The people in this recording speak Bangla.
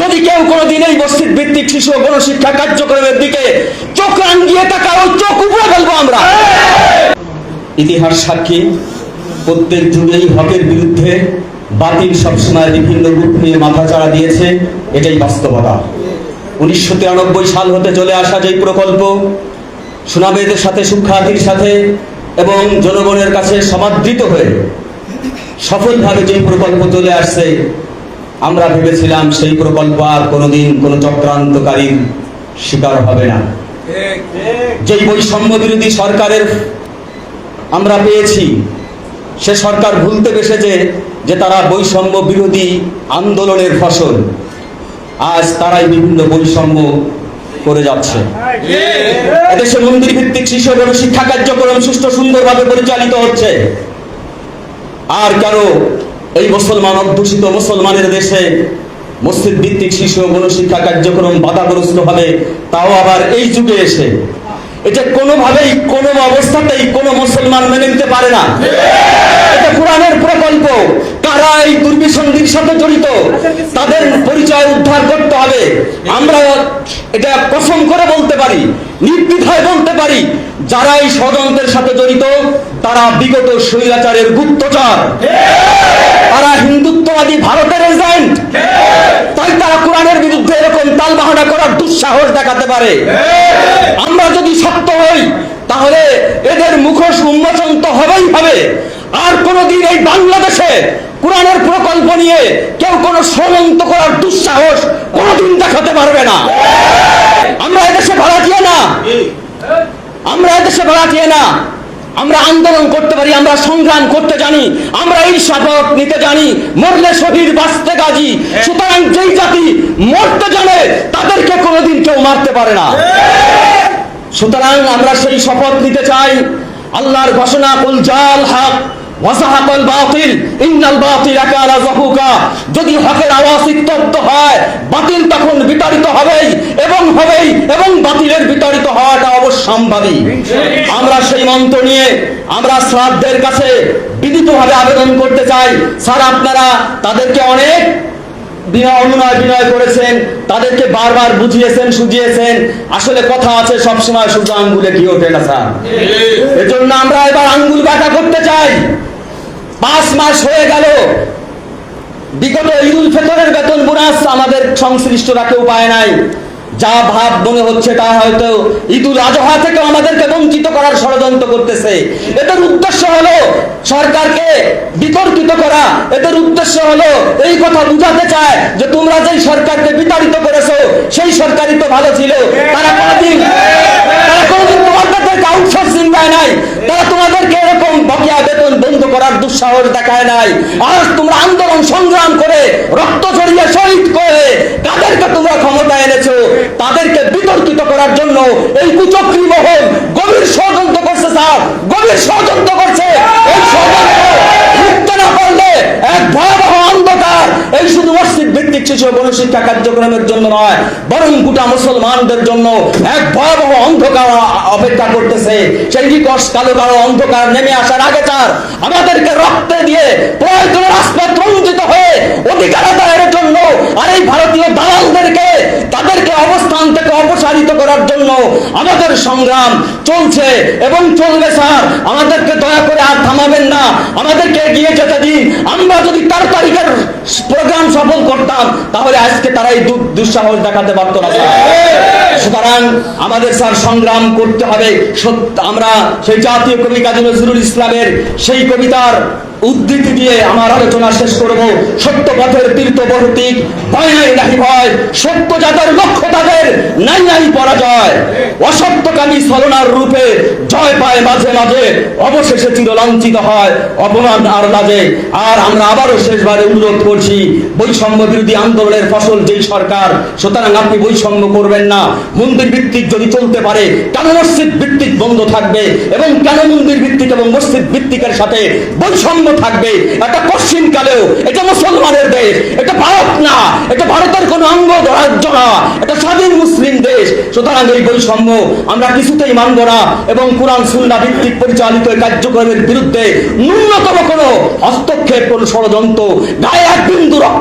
যদি কেউ কোনোদিন এই মসজিদ ভিত্তিক শিশু ও গণশিক্ষা কার্যক্রমের দিকে চোখ রাঙিয়ে তাকাও, চোখ উপরে ফেলব আমরা। ইতিহাস সাক্ষী, প্রত্যেক যুগেই হকের বিরুদ্ধে বাতিল সবসময় বিভিন্ন রূপ নিয়ে মাথা চাড়া দিয়েছে, এটাই বাস্তবতা। উনিশশো তিরানব্বই সাল হতে চলে আসা যেই প্রকল্প, সুনামেদের সাথে, সুখ্যাতির সাথে এবং জনগণের কাছে সমাদৃত হয়ে সফলভাবে যেই প্রকল্প চলে আসছে আমরা ভেবেছিলাম সেই প্রকল্প আর কোনোদিন কোনো চক্রান্তকারীর শিকার হবে না। যে বৈষম্য বিরোধী সরকারের আমরা পেয়েছি, সে সরকার ভুলতে বসেছে যে তারা বৈষম্য বিরোধী আন্দোলনের ফসল। আজ তারাই বিভিন্ন বৈষম্য করে যাচ্ছে। এদেশে মন্দির ভিত্তিক শিশু এবং শিক্ষা কার্যক্রম সুষ্ঠু সুন্দরভাবে পরিচালিত হচ্ছে। আর কেন এই মুসলমান অধ্যুষিত মুসলমানের দেশে মসজিদ ভিত্তিক শিশু গণ গণশিক্ষা কার্যক্রম বাধাগ্রস্ত হবে তাও আবার এই যুগে এসে। এটা কোনোভাবেই, কোনো অবস্থাতেই কোনো মুসলমান মেনে নিতে পারে না। এটা কোরআনের প্রকল্প। দুর্বিসন্ধির সাথে জড়িত, তাদের পরিচয় উদ্ধার করতে হবে। আমরা এটা কসম করে বলতে পারি, নির্দ্বিধায় বলতে পারি যারা এই ষড়যন্ত্রের সাথে জড়িত, তারা বিগত স্বৈরাচারের গুপ্তচর। তারা হিন্দুত্ববাদী ভারতের এজেন্ট। তাই তারা কোরআনের বিরুদ্ধে এরকম তালবাহানা করার দুঃসাহস দেখাতে পারে। আমরা যদি সত্য হই, তাহলে এদের মুখোশ উন্মোচন তো হবেই হবে। আর কোনোদিন এই বাংলাদেশে কোরআনের প্রকল্প নিয়ে কেউ কোনো ষড়যন্ত্র করার দুঃসাহস কোনোদিন দেখাতে পারবে না। আমরা এদেশে ভাড়া ভাড়াটিয়ে না। আমরা এদেশে ভাড়া ভাড়াটিয়ে না। আমরা আন্দোলন করতে পারি, আমরা সংগ্রাম করতে জানি, আমরা এই শপথ নিতে জানি, মরলে শহীদ বাঁচতে গাজী সুতরাং যেই জাতি মরতে জানে, তাদেরকে কোনোদিন কেউ মারতে পারে না। সুতরাং আমরা সেই শপথ নিতে চাই। আল্লাহর ঘোষণা, কুল জাল হক। যদি হকের আওয়াজ উত্তপ্ত হয়, বাতিল তখন বিতাড়িত হবেই, এবং হবেই, এবং বাতিলের বিতাড়িত হওয়াটা অবশ্যম্ভাবী। আমরা সেই মন্ত্র নিয়ে, আমরা শ্রাদ্ধের কাছে বিদিতভাবে আবেদন করতে চাই। স্যার, আপনারা তাদেরকে অনেক বিনয় অনুনয় বিনয় করেছেন, তাদেরকে বারবার বুঝিয়েছেন সুজিয়েছেন আসলে কথা আছে, সবসময় শুধু আঙ্গুলে কি ওঠে না, স্যার। এজন্য আমরা এবার আঙ্গুল কাটা করতে চাই। পাঁচ মাস হয়ে গেল। বিগত ঈদুল ফেতরের বেতন বোনাস আমাদের সংশ্লিষ্টরা কেউ পায় নাই। যা ভাব মনে হচ্ছে তা হয়তো ঈদুল আজহা থেকে আমাদেরকে বঞ্চিত করার ষড়যন্ত্র করতেছে। এদের উদ্দেশ্য হলো সরকারকে বিতর্কিত করা। এদের উদ্দেশ্য হলো এই কথা বুঝাতে চায় যে তোমরা যেই সরকারকে বিতাড়িত করেছ, সেই সরকারই তো ভালো ছিল। তারা কোনোদিন তারা কোনোদিন তোমাদেরকে আউটসোর্সিং দেয় নাই। তারা তোমাদেরকে এরকম বকেয়া বেতন বন্ধ করার দুঃসাহস দেখায় নাই। আজ তোমরা আন্দোলন সংগ্রাম করে রক্ত ঝরিয়ে শহীদ করে তাদেরকে তোমরা ক্ষমতা এনেছো? তাদেরকে বিতর্কিত করার জন্য এই কুচক্রী মহল গভীর ষড়যন্ত্র করছে, স্যার। গভীর ষড়যন্ত্র করছে। এই ষড়যন্ত্র না পারলে এক ভয়াবহ অন্ধকার, এই শুধু মসজিদ ভিত্তিক শিশু গণশিক্ষা কার্যক্রমের জন্য নয়, বরং গোটা মুসলমানদের জন্য এক ভয়াবহ অন্ধকার অপেক্ষা করতেছে। সেই নিকশ কালো কালো অন্ধকার নেমে আসার আগে চার আমাদেরকে রক্তে দিয়ে প্রয়োজনের রাজপথ রঞ্জিত হয়ে অধিকার আদায়ের জন্য আর এই ভারতীয় দালালদেরকে তাদেরকে অবস্থান থেকে অপসারিত করার জন্য আমাদের সংগ্রাম চলছে। এবং চলবে, স্যার। আমাদেরকে দয়া করে আর থামাবেন না। আমাদেরকে এগিয়ে যেতে দিন। আমরা যদি তার তারিখের প্রোগ্রাম সফল করতাম, তাহলে আজকে তারা এই দুঃসাহস দেখাতে পারত না সুতরাং আমাদের, স্যার, সংগ্রাম করতে হবে। আমরা সেই জাতীয় কবি কাজী নজরুল ইসলামের সেই কবিতার উদ্ধৃতি দিয়ে আমার আলোচনা শেষ করব। সত্য পথের তীর্থ বর্তিক ভয় নাই নাহি ভয়। সত্য যাদের লক্ষ্য তাদের নাই নাই পরাজয়। অসত্যকামী ছলনার রূপে জয় পায় মাঝে মাঝে। অবশেষে চির লাঞ্ছিত হয়, অপমান আর লাজে। আর আমরা আবারও শেষবারে অনুরোধ করছি, বৈষম্য বিরোধী আন্দোলনের ফসল যেই সরকার, সুতরাং আপনি বৈষম্য করবেন না। মন্দির ভিত্তিক যদি চলতে পারে, কেন মসজিদ ভিত্তিক বন্ধ থাকবে? এবং কেন মন্দির ভিত্তিক এবং মসজিদ ভিত্তিকের সাথে বৈষম্য থাকবে, এটা পশ্চিম কালেও, এটা মুসলমানের দেশ, এটা ভারত না, এটা ভারতের কোন অঙ্গ রাজ্য না, এটা স্বাধীন মুসলিম দেশ। সুতরাং এই বৈষম্য আমরা কিছুতেই মানব না এবং কোরআন, সুন্না ভিত্তিক পরিচালিত কার্যক্রমের বিরুদ্ধে ন্যূনতম কোনো হস্তক্ষেপ, কোন ষড়যন্ত্র, গায়ে এক বিন্দু